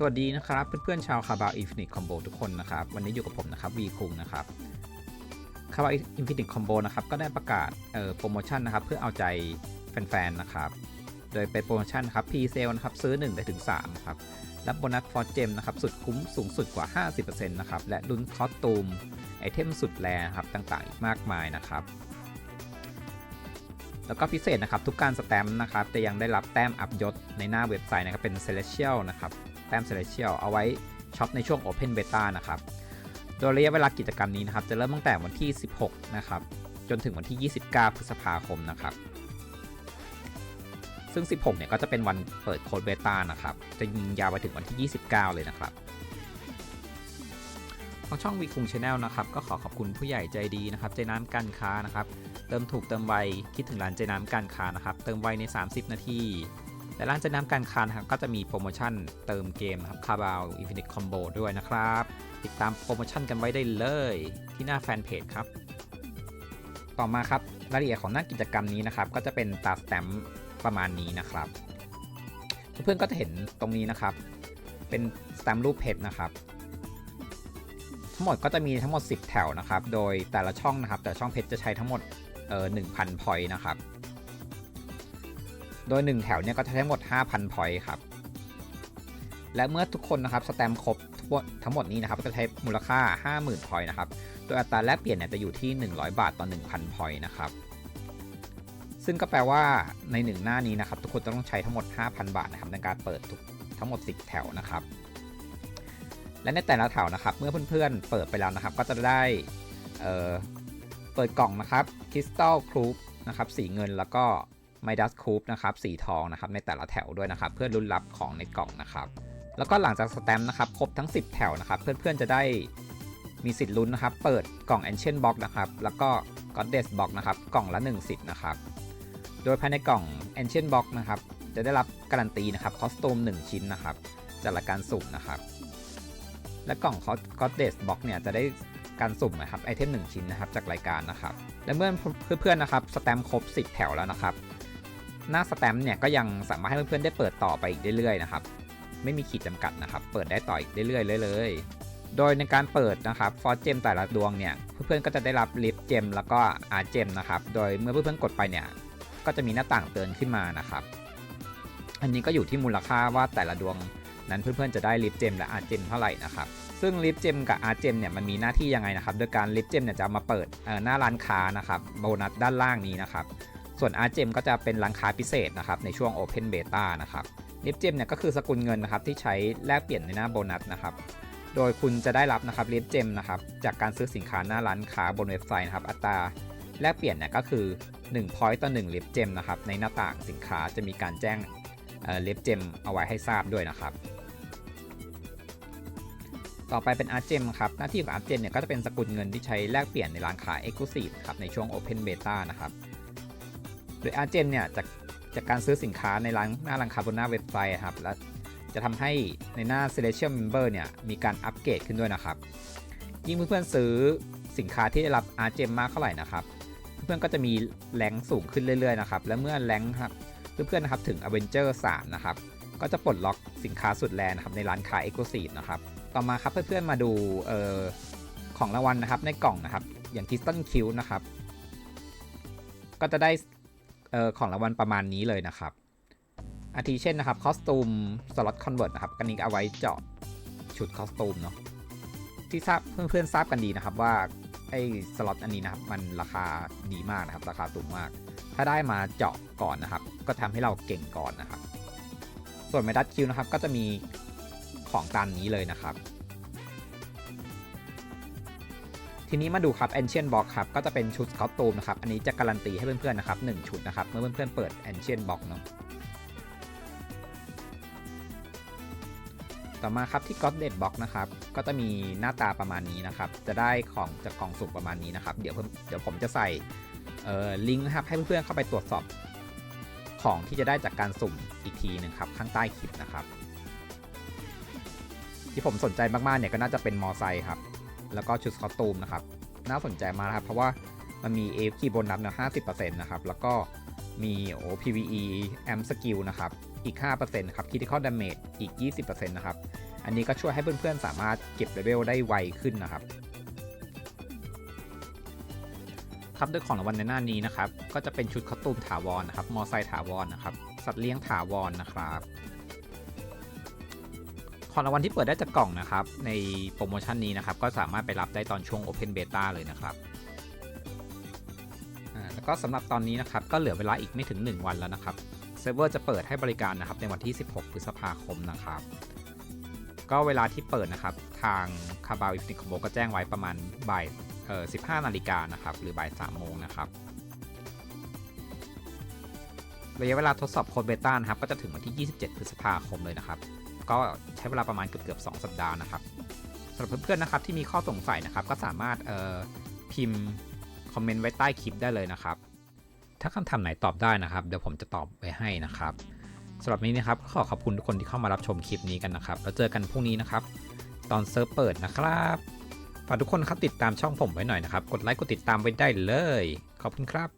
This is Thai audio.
สวัสดีนะครับ เพื่อนๆชาวคาบาอินฟินิตคอมโบทุกคนนะครับ วันนี้อยู่กับผมนะครับวีคุงนะครับคาบาอินฟินิตคอมโบนะครับก็ได้ประกาศเอ่อโปรโมชั่นนะครับ เพื่อเอาใจแฟนๆนะครับ โดยเป็นโปรโมชั่นนะครับพรีเซลนะครับซื้อ 1 ได้ถึง3ครับรับโบนัสฟอร์เจมนะครับสุดคุ้มสูงสุดกว่า 50%นะครับและลุ้นคอสตูมไอเทมสุดแรงครับต่างๆ อีกมากมายนะครับ แล้วก็พิเศษนะครับทุกการสแตมป์นะครับจะยังได้รับแต้มอัพยศในหน้าเว็บไซต์นะครับเป็น Celestial นะครับ แต้ม Celestial เอาไว้ช็อปในช่วง Open Beta นะครับ โดยระยะเวลากิจกรรมนี้นะครับ จะเริ่มตั้งแต่วันที่ 16 นะครับ จนถึงวันที่ 29 พฤษภาคมนะครับ ซึ่ง 16 เนี่ยก็จะเป็นวันเปิดโค้ดเบต้านะครับ จะยิงยาวไปถึงวันที่ 29 เลยนะครับของช่องวีคุงชาแนลนะครับก็ขอขอบคุณผู้ใหญ่ใจดีนะครับใจน้ำการค้านะครับ เติมถูกเติมไวคิดถึงร้านใจน้ำการค้านะครับ เติมไวใน 30 นาที และร้านใจน้ำการคานครับก็จะมีโปรโมชั่นเติมเกมนะครับคาบาวอินฟินิตคอมโบด้วยนะครับ ติดตามโปรโมชั่นกันไว้ได้เลยที่หน้าแฟนเพจครับ ต่อมาครับรายละเอียดของหน้ากิจกรรมนี้นะครับ ก็จะเป็นตาสแตมประมาณนี้นะครับ เพื่อนๆก็จะเห็นตรงนี้นะครับ เป็นสแตมรูปเพชรนะครับทั้งหมดก็จะมีทั้งหมด 10 แถวนะครับ โดยแต่ละช่องนะครับ แต่ช่องเพชรจะใช้ทั้งหมดเอ่อ1,000พอยต์นะครับ โดย 1 แถวเนี่ยก็จะใช้ทั้งหมด 5,000พอยต์ครับ และเมื่อทุกคนนะครับสแตมครบทั้งหมดนี้นะครับก็จะใช้มูลค่า 50,000พอยต์นะครับโดยอัตราแลกเปลี่ยนเนี่ยจะอยู่ที่ 100 บาทต่อ 1,000พอยต์นะครับซึ่งก็แปลว่าใน 1 หน้านี้นะครับ ทุกคนจะต้องใช้ทั้งหมด 5,000 บาทนะครับในการเปิดทุกทั้งหมด 10 แถวนะครับ และในแต่ละแถวนะครับ เมื่อเพื่อนๆเปิดไปแล้วนะครับ ก็จะได้เเปิดกล่องนะครับคริสตัลครูปนะครับสีเงินแล้วก็ ไมดัสคูปนะครับสีทองนะครับในแต่ละแถวด้วยนะครับ เพื่อลุ้นรับของในกล่องนะครับ แล้วก็หลังจากสแตมป์นะครับครบทั้ง 10 แถวนะครับ เพื่อนๆจะได้มีสิทธิ์ลุ้นนะครับ เปิดกล่อง Ancient Box นะครับ แล้วก็ Goddess Box นะครับ กล่องละ1สิทธิ์นะครับ โดยภายในกล่อง Ancient Box นะครับ จะได้รับการันตีนะครับคอสตูม1 ชิ้นนะครับจากรายการสุ่มนะครับ และกล่อง Goddess Box เนี่ยจะได้การสุ่มนะครับไอเทม1ชิ้นนะครับจากรายการนะครับ และเมื่อเพื่อนๆนะครับสแตมป์ครบ 10 แถวแล้วนะครับ หน้าสแตมป์เนี่ยก็ยังสามารถให้เพื่อนๆได้เปิดต่อไปอีกเรื่อยๆนะครับไม่มีขีดจำกัดนะครับ เปิดได้ต่ออีกเรื่อยๆเลย โดยในการเปิดนะครับฟอร์เจมแต่ละดวงเนี่ยเพื่อนๆก็จะได้รับลิฟเจมแล้วก็อาร์เจมนะครับโดยเมื่อเพื่อนๆกดไปเนี่ยก็จะมีหน้าต่างเตือนขึ้นมานะครับ อันนี้ก็อยู่ที่มูลค่าว่าแต่ละดวงนั้นเพื่อนๆจะได้ลิฟเจมและอาร์เจมเท่าไหร่นะครับซึ่งลิฟเจมกับอาร์เจมเนี่ยมันมีหน้าที่ยังไงนะครับ โดยการลิฟเจมเนี่ยจะมาเปิดหน้าร้านค้านะครับโบนัสด้านล่างนี้นะครับ ส่วนอาร์เจมก็จะเป็นร้านค้าพิเศษนะครับในช่วง Open Beta นะครับลิฟเจมเนี่ยก็คือสกุลเงินนะครับที่ใช้แลกเปลี่ยนในหน้าโบนัสนะครับ โดยคุณจะได้รับนะครับลิฟเจมนะครับจากการซื้อสินค้าหน้าร้านค้าบนเว็บไซต์นะครับอัตราแลกเปลี่ยนเนี่ยก็คือ1 point ต่อ1ลิฟเจมนะครับในหน้าต่างสินค้าจะมีการแจ้งลิฟเจมเอาไว้ให้ทราบด้วยนะครับ ต่อไปเป็นอาร์เจมครับ หน้าที่ของอาร์เจมเนี่ยก็จะเป็นสกุลเงินที่ใช้แลกเปลี่ยนในร้านค้า Exclusive ครับในช่วง Open Beta นะครับ โดยอาร์เจมเนี่ยจากจากการซื้อสินค้าในร้านหน้าร้านค้าบนหน้าเว็บไซต์ครับและจะทำให้ในหน้า Celestial Member เนี่ยมีการอัปเกรดขึ้นด้วยนะครับ ยิ่งเพื่อนๆซื้อสินค้าที่ได้รับอาร์เจมมากเท่าไหร่นะครับ เพื่อนๆก็จะมีแรงสูงขึ้นเรื่อยๆนะครับและเมื่อแรงครับเพื่อนๆนะครับถึง Avenger 3 นะครับก็จะปลดล็อกสินค้าสุดแรงนะครับในร้านค้า Exclusive นะครับต่อมาครับเพื่อนๆมาดูเอ่อของรางวัลนะครับในกล่องนะครับอย่าง Crystal Q นะครับก็จะได้ ของรางวัลประมาณนี้เลยนะครับ อาทิเช่นนะครับคอสตูมสล็อตคอนเวิร์ตนะครับอันนี้เอาไว้เจาะชุดคอสตูมเนาะที่ทราบเพื่อนๆทราบกันดีนะครับว่าไอ้สล็อตอันนี้นะครับมันราคาดีมากนะครับ ราคาสูงมาก ถ้าได้มาเจาะก่อนนะครับ ก็ทำให้เราเก่งก่อนนะครับ ส่วนเมดัสคิวนะครับก็จะมีของตามนี้เลยนะครับ ทีนี้มาดูครับ Ancient Box ครับก็จะเป็นชุดคอสตูมนะครับอันนี้จะการันตีให้เพื่อนๆนะครับ1ชุดนะครับเมื่อเพื่อนๆเปิด Ancient Box เนาะต่อมาครับที่ God Dead Box นะครับก็จะมีหน้าตาประมาณนี้นะครับจะได้ของจากกล่องสุ่มประมาณนี้นะครับเดี๋ยวเดี๋ยวผมจะใส่ลิงก์นะครับให้เพื่อนๆเข้าไปตรวจสอบของที่จะได้จากการสุ่มอีกทีหนึ่งครับข้างใต้คลิปนะครับ ที่ผมสนใจมากๆเนี่ยก็น่าจะเป็นมอไซค์ครับ แล้วก็ชุดคอสตูมนะครับ น่าสนใจมากนะครับ เพราะว่ามันมี AFK โบนัสนะ50%นะครับ แล้วก็มีโอ้ PVE AM Skill นะครับ อีก 5%ครับ Critical Damage อีก 20%นะครับ อันนี้ก็ช่วยให้เพื่อนๆ สามารถเก็บเลเวลได้ไวขึ้นนะครับ ครับด้วยของรางวัลในหน้านี้นะครับ ก็จะเป็นชุดคอสตูมถาวรนะครับ มอไซค์ถาวรนะครับ สัตว์เลี้ยงถาวรนะครับ ของรางวัลที่เปิดได้จากกล่องนะครับ ในโปรโมชั่นนี้นะครับ ก็สามารถไปรับได้ตอนช่วง Open Beta เลยนะครับแล้วก็สำหรับตอนนี้นะครับ ก็เหลือเวลาอีกไม่ถึง 1 วันแล้วนะครับเซิร์ฟเวอร์จะเปิดให้บริการนะครับในวันที่ 16 พฤษภาคมนะครับ ก็เวลาที่เปิดนะครับ ทางคาบาวิฟนิคโบก็แจ้งไว้ประมาณบ่ายเอ่อ15 นาฬิกานะครับ หรือบ่าย 3 โมงนะครับระยะเวลาทดสอบโคดเบต้านะครับ ก็จะถึงวันที่ 27 พฤษภาคมเลยนะครับ ก็ใช้เวลาประมาณเกือบๆ2สัปดาห์นะครับสำหรับเพื่อนๆนะครับที่มีข้อสงสัยนะครับก็สามารถพิมพ์คอมเมนต์ไว้ใต้คลิปได้เลยนะครับ ถ้าคำถามไหนตอบได้นะครับ เดี๋ยวผมจะตอบไว้ให้นะครับสำหรับนี้นะครับขอขอบคุณทุกคนที่เข้ามารับชมคลิปนี้กันนะครับ แล้วเจอกันพรุ่งนี้นะครับ ตอนเซิร์ฟเปิดนะครับฝากทุกคนครับติดตามช่องผมไว้หน่อยนะครับ กดไลค์กดติดตามไว้ได้เลย ขอบคุณครับ